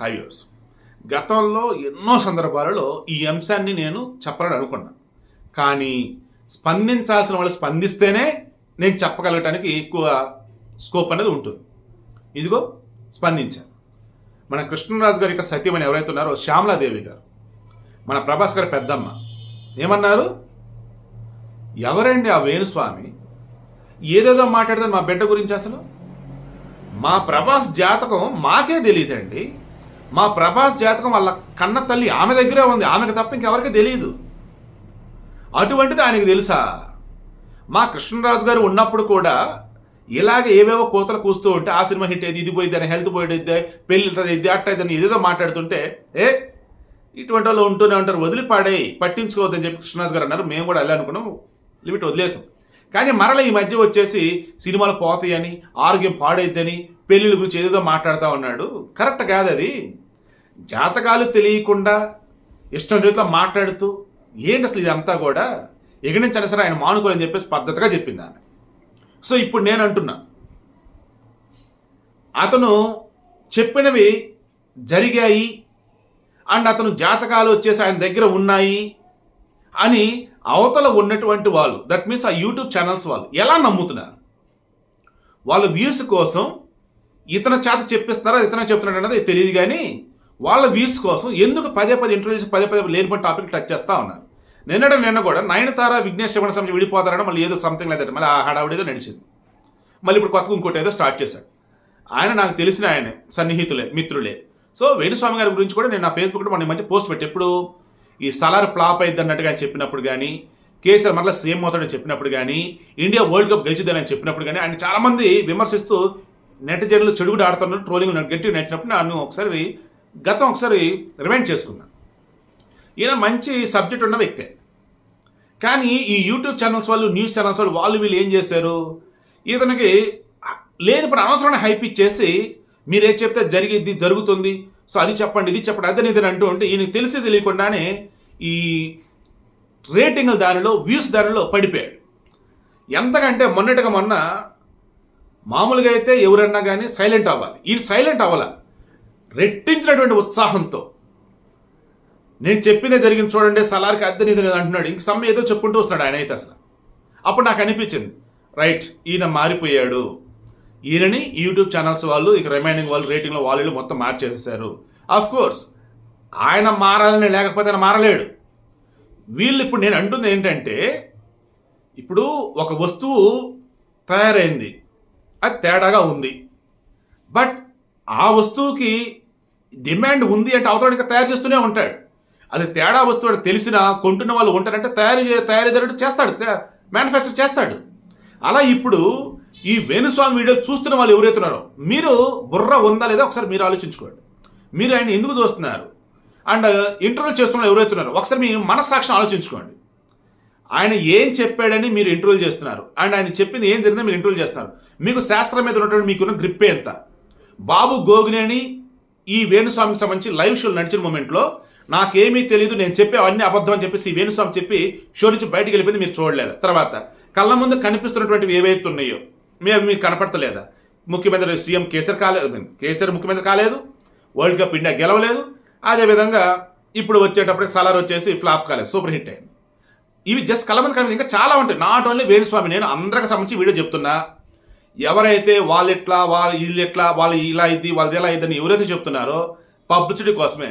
హైవేర్స్ గతంలో ఎన్నో సందర్భాలలో ఈ అంశాన్ని నేను చెప్పాలని అనుకున్నాను కానీ స్పందించాల్సిన వాళ్ళు స్పందిస్తేనే నేను చెప్పగలగటానికి ఎక్కువ స్కోప్ అనేది ఉంటుంది. ఇదిగో స్పందించాను మన కృష్ణరాజు గారి యొక్క సత్యమని ఎవరైతే ఉన్నారో శ్యామలాదేవి గారు మన ప్రభాస్ గారి పెద్దమ్మ ఏమన్నారు? ఎవరండి ఆ వేణుస్వామి? ఏదేదో మాట్లాడితే మా బిడ్డ గురించి అసలు? మా ప్రభాస్ జాతకం మాకే తెలియదండి. మా ప్రభాస్ జాతకం వాళ్ళ కన్న తల్లి ఆమె దగ్గరే ఉంది. ఆమెకు తప్ప ఇంకెవరికి తెలియదు అటువంటిది ఆయనకు తెలుసా? మా కృష్ణరాజు గారు ఉన్నప్పుడు కూడా ఇలాగ ఏవేవో కోతలు కూస్తూ ఉంటే ఆ సినిమా హిట్ అయింది ఇది పోయింది అని హెల్త్ పోయిద్ది పెళ్ళి ఇది అట్ట ఇదని ఏదేదో మాట్లాడుతుంటే ఏ ఇటువంటి వాళ్ళు ఉంటూనే ఉంటారు వదిలిపాడే పట్టించుకోవద్దని చెప్పి కృష్ణరాజు గారు అన్నారు. మేము కూడా వెళ్ళాలి అనుకున్నాం లిమిట్ వదిలేసాం. కానీ మరల ఈ మధ్య వచ్చేసి సినిమాలు పోతాయని ఆరోగ్యం పాడైద్దని పెళ్ళిళ్ళ గురించి ఏదో మాట్లాడుతూ ఉన్నాడు. కరెక్ట్ కాదు అది. జాతకాలు తెలియకుండా ఇష్టం రీతిలో మాట్లాడుతూ ఏంటి అసలు ఇదంతా కూడా? ఎక్కడి సరే ఆయన మానుకోవాలని చెప్పేసి పద్ధతిగా చెప్పింది ఆమె. సో ఇప్పుడు నేను అంటున్నా. అతను చెప్పినవి జరిగాయి అండ్ అతను జాతకాలు వచ్చేసి ఆయన దగ్గర ఉన్నాయి అని అవతల ఉన్నటువంటి వాళ్ళు దట్ మీన్స్ ఆ యూట్యూబ్ ఛానల్స్ వాళ్ళు ఎలా నమ్ముతున్నారు? వాళ్ళ వ్యూస్ కోసం ఇతని చేత చెప్పిస్తున్నారా ఇతన చెప్తున్నాడు అన్నది తెలియదు కానీ వాళ్ళ వ్యూస్ కోసం ఎందుకు పదే పదే ఇంట్రొడ్యూస్ పదే పదే లేనిపోయిన టాపిక్ టచ్ చేస్తా ఉన్నారు. నిన్నట నిన్న కూడా నయనతార విఘ్నేష్ శివణ సంబంధించి విడిపోతారని మళ్ళీ ఏదో సంథింగ్ లేదంటే మళ్ళీ ఆ హడావుడితో నడిచింది. మళ్ళీ ఇప్పుడు కొత్తగా ఇంకోటి ఏదో స్టార్ట్ చేశాడు. ఆయన నాకు తెలిసిన ఆయనే సన్నిహితులే మిత్రులే. సో వేణుస్వామి గారి గురించి కూడా నేను నా ఫేస్బుక్లో మన మధ్య పోస్ట్ పెట్టి. ఎప్పుడు ఈ సలార్ ఫ్లాప్ అయింది అన్నట్టుగా చెప్పినప్పుడు కానీ కేసీఆర్ మరలా సీఎం అవుతాడని చెప్పినప్పుడు కానీ ఇండియా వరల్డ్ కప్ గెలిచిద్దని చెప్పినప్పుడు కానీ ఆయన చాలామంది విమర్శిస్తూ నెట్ చెడుగుడు ఆడుతున్నారు ట్రోలింగ్ గట్టి నచ్చినప్పుడు నన్ను ఒకసారి గతం ఒకసారి రిమైండ్ చేసుకున్నాను ఈయన మంచి సబ్జెక్ట్ ఉన్న వ్యక్తే. కానీ ఈ యూట్యూబ్ ఛానల్స్ వాళ్ళు న్యూస్ ఛానల్స్ వాళ్ళు వాళ్ళు వీళ్ళు ఏం చేశారు? ఇతనికి లేనిప్పుడు అనవసరమైన హైప్ ఇచ్చేసి మీరే చెప్తే జరిగిద్ది జరుగుతుంది సో అది చెప్పండి ఇది చెప్పండి అదని ఇదని అంటూ ఉంటే ఈయనకి తెలిసి తెలియకుండానే ఈ రేటింగ్ దానిలో వ్యూస్ దానిలో పడిపోయాడు. ఎంతకంటే మొన్నటిగా మొన్న మామూలుగా అయితే ఎవరన్నా కానీ సైలెంట్ అవ్వాలి. ఈ సైలెంట్ అవ్వాల. రెట్టించినటువంటి ఉత్సాహంతో. నేను చెప్పినే జరిగింది చూడండి సలార్కి అద్దె నిధి అంటున్నాడు. ఇంక సమ్మె ఏదో చెప్పుకుంటూ వస్తున్నాడు ఆయన అయితే అసలు. అప్పుడు నాకు అనిపించింది రైట్ ఈయన మారిపోయాడు. ఈయనని యూట్యూబ్ ఛానల్స్ వాళ్ళు ఇక రిమైనింగ్ వాళ్ళు రేటింగ్లో వాళ్ళు మొత్తం మార్చేసేసారు ఆఫ్ కోర్స్ ఆయన మారాలని లేకపోతే ఆయన మారలేడు. వీళ్ళు ఇప్పుడు నేను అంటుంది ఏంటంటే ఇప్పుడు ఒక వస్తువు తయారైంది. అది తేడాగా ఉంది. బట్ ఆ వస్తువుకి డిమాండ్ ఉంది అంటే అవతల తయారు చేస్తూనే ఉంటాడు. అది తేడా వస్తువు తెలిసినా కొంటున్న వాళ్ళు ఉంటారంటే తయారు చే- తయారీదారుడు చేస్తాడు. మ్యానుఫ్యాక్చర్ చేస్తాడు. అలా ఇప్పుడు ఈ వేణుస్వామి వీడియో చూస్తున్న వాళ్ళు ఎవరైతున్నారో మీరు బుర్ర ఉందా లేదా ఒకసారి మీరు ఆలోచించుకోండి. మీరు ఆయన ఎందుకు చూస్తున్నారు? అండ్ ఇంటర్వ్యూ చేస్తున్న ఎవరైతున్నారో ఒకసారి మీ మనస్సాక్షిని ఆలోచించుకోండి. ఆయన ఏం చెప్పాడని మీరు ఇంటర్వ్యూ చేస్తున్నారు. అండ్ ఆయన చెప్పింది ఏం జరిగిందో మీరు ఇంటర్వ్యూ చేస్తున్నారు. మీకు శాస్త్రం మీద ఉన్నటువంటి మీకున్న గ్రిప్పే ఎంత? బాబు గోగినేని ఈ వేణుస్వామికి సంబంధించి లైవ్ షోలు నడిచిన మూమెంట్లో నాకేమీ తెలియదు నేను చెప్పే అవన్నీ అబద్ధం అని చెప్పేసి వేణుస్వామి చెప్పి షో నుంచి బయటికి వెళ్ళిపోయింది మీరు చూడలేదు. తర్వాత కళ్ళ ముందు కనిపిస్తున్నటువంటివి ఏవైతే ఉన్నాయో మీ అవి మీకు కనపడతలేదా? ముఖ్యమంత్రి సీఎం కేసీఆర్ కాలేదు కేసీఆర్ ముఖ్యమంత్రి కాలేదు వరల్డ్ కప్ ఇండియా గెలవలేదు అదేవిధంగా ఇప్పుడు వచ్చేటప్పటికి సలార్ వచ్చేసి ఫ్లాప్ కాలేదు సూపర్ హిట్ అయింది. ఇవి జస్ట్ కళ్ళ మంది ఇంకా చాలా ఉంటాయి. నాట్ ఓన్లీ వేణుస్వామి నేను అందరికి సంబంధించి వీడియో చెప్తున్నా. ఎవరైతే వాళ్ళు ఎట్లా వాళ్ళు వీళ్ళు ఎట్లా వాళ్ళు ఇలా ఇది వాళ్ళది ఎలా ఇద్దని ఎవరైతే చెప్తున్నారో పబ్లిసిటీ కోసమే.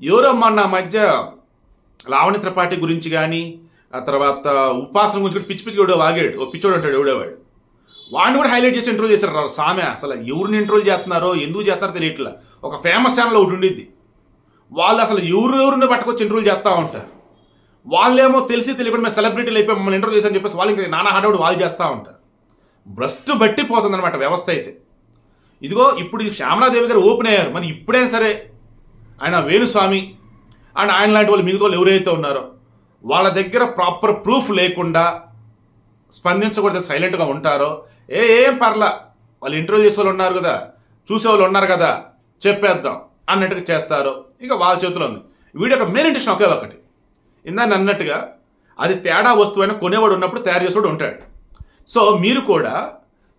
ఎవరో మన మధ్య లావణ్య త్రిపాఠి గురించి కానీ ఆ తర్వాత ఉపాసన గురించి కూడా పిచ్చి పిచ్చి కూడా వాగాడు. ఓ పిచ్చోడు అంటాడు ఎవడేవాడు వాడిని కూడా హైలైట్ చేసి ఇంట్రోల్ చేశారు సామె. అసలు ఎవరిని ఇంట్రోల్ చేస్తున్నారో ఎందుకు చేస్తారో తెలియట్లా. ఒక ఫేమస్ ఛానల్ ఒకటి ఉండిద్ది. వాళ్ళు అసలు ఎవరు ఎవరిని పట్టుకొచ్చి ఇంట్రోల్ చేస్తూ ఉంటారు? వాళ్ళేమో తెలిసి తెలియకుండా మేము సెలబ్రిటీలు అయిపోయి మమ్మల్ని ఇంటర్వ్యూ చేసి అని చెప్పేసి వాళ్ళు ఇంకా నానా హడావుడు వాళ్ళు చేస్తూ ఉంటారు. భ్రష్టు బట్టి అనమాట వ్యవస్థ అయితే. ఇదిగో ఇప్పుడు ఈ శ్యామలాదేవి గారు ఓపెన్ అయ్యారు. మరి ఇప్పుడైనా సరే ఆయన వేణుస్వామి అండ్ ఆయన లాంటి వాళ్ళు మిగతా వాళ్ళు ఎవరైతే ఉన్నారో వాళ్ళ దగ్గర ప్రాపర్ ప్రూఫ్ లేకుండా స్పందించకూడదు సైలెంట్గా ఉంటారో ఏ ఏం పర్లా వాళ్ళు ఇంటర్వ్యూ చేసే వాళ్ళు ఉన్నారు కదా చూసే వాళ్ళు ఉన్నారు కదా చెప్పేద్దాం అన్నట్టుగా చేస్తారు. ఇక వాళ్ళ చేతిలో ఉంది. వీడి యొక్క మెయిన్ ఇంటెన్షన్ ఒకే ఒకటి. ఇందాన్ని అన్నట్టుగా అది తేడా వస్తువు అయినా కొనేవాడు ఉన్నప్పుడు తయారు చేసేవాడు ఉంటాడు. సో మీరు కూడా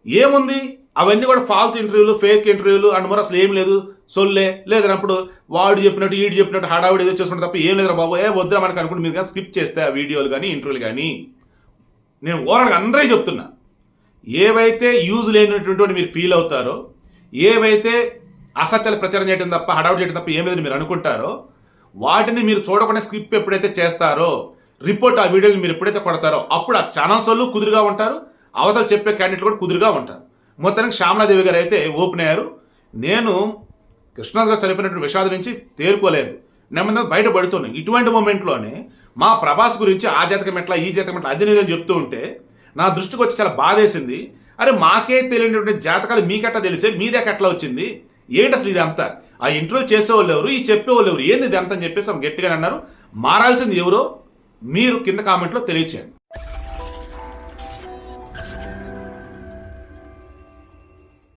ఏముంది? అవన్నీ కూడా ఫాల్త్ ఇంటర్వ్యూలు ఫేక్ ఇంటర్వ్యూలు అండ్ మరి అసలు ఏం లేదు. సొల్లే. లేదన్నప్పుడు వాడు చెప్పినట్టు ఈడు చెప్పినట్టు హడావిడి ఏదో చేసుకుంటే తప్ప ఏం లేదు బాబు. ఏ వద్దా మనకు అనుకుంటే మీరు కానీ స్కిప్ చేస్తే ఆ వీడియోలు కానీ ఇంటర్వ్యూలు కానీ. నేను ఓరల్గా అందరికీ చెప్తున్నా. ఏవైతే యూజ్ లేనటువంటి మీరు ఫీల్ అవుతారో ఏవైతే అసత్యాలు ప్రచారం చేయడం తప్ప హడావిడి చేయడం తప్ప ఏం లేదని మీరు అనుకుంటారో వాటిని మీరు చూడకుండా స్క్రిప్ ఎప్పుడైతే చేస్తారో రిపోర్ట్ ఆ వీడియోని మీరు ఎప్పుడైతే కొడతారో అప్పుడు ఆ ఛానల్స్ వాళ్ళు కుదురుగా ఉంటారు. అవతల చెప్పే క్యాండిడేట్ కూడా కుదురుగా ఉంటారు. మొత్తానికి శ్యామలాదేవి గారు అయితే ఓపెన్ అయ్యారు. నేను కృష్ణాథ్ గారు చనిపోయినటువంటి విషాదం నుంచి తేరుకోలేదు. నెమ్మది బయటపడుతున్నాను ఇటువంటి మూమెంట్లోనే మా ప్రభాస్ గురించి ఆ జాతకం ఎట్లా ఈ జాతకం ఎట్లా అది అని చెప్తూ ఉంటే నా దృష్టికి వచ్చి చాలా బాధేసింది. అరే మాకే తెలియనటువంటి జాతకాలు మీకెట్లా తెలిసే మీదేక ఎట్లా వచ్చింది? ఏంటి అసలు ఇది అంతా ఆ ఇంటర్వ్యూ చేసేవాళ్ళు ఎవరు ఈ చెప్పేవాళ్ళు ఎవరు ఏంది ఇది అని చెప్పేసి ఆమె గట్టిగా అన్నారు. మారాల్సింది ఎవరో? మీరు కింద కామెంట్లో తెలియచేయండి.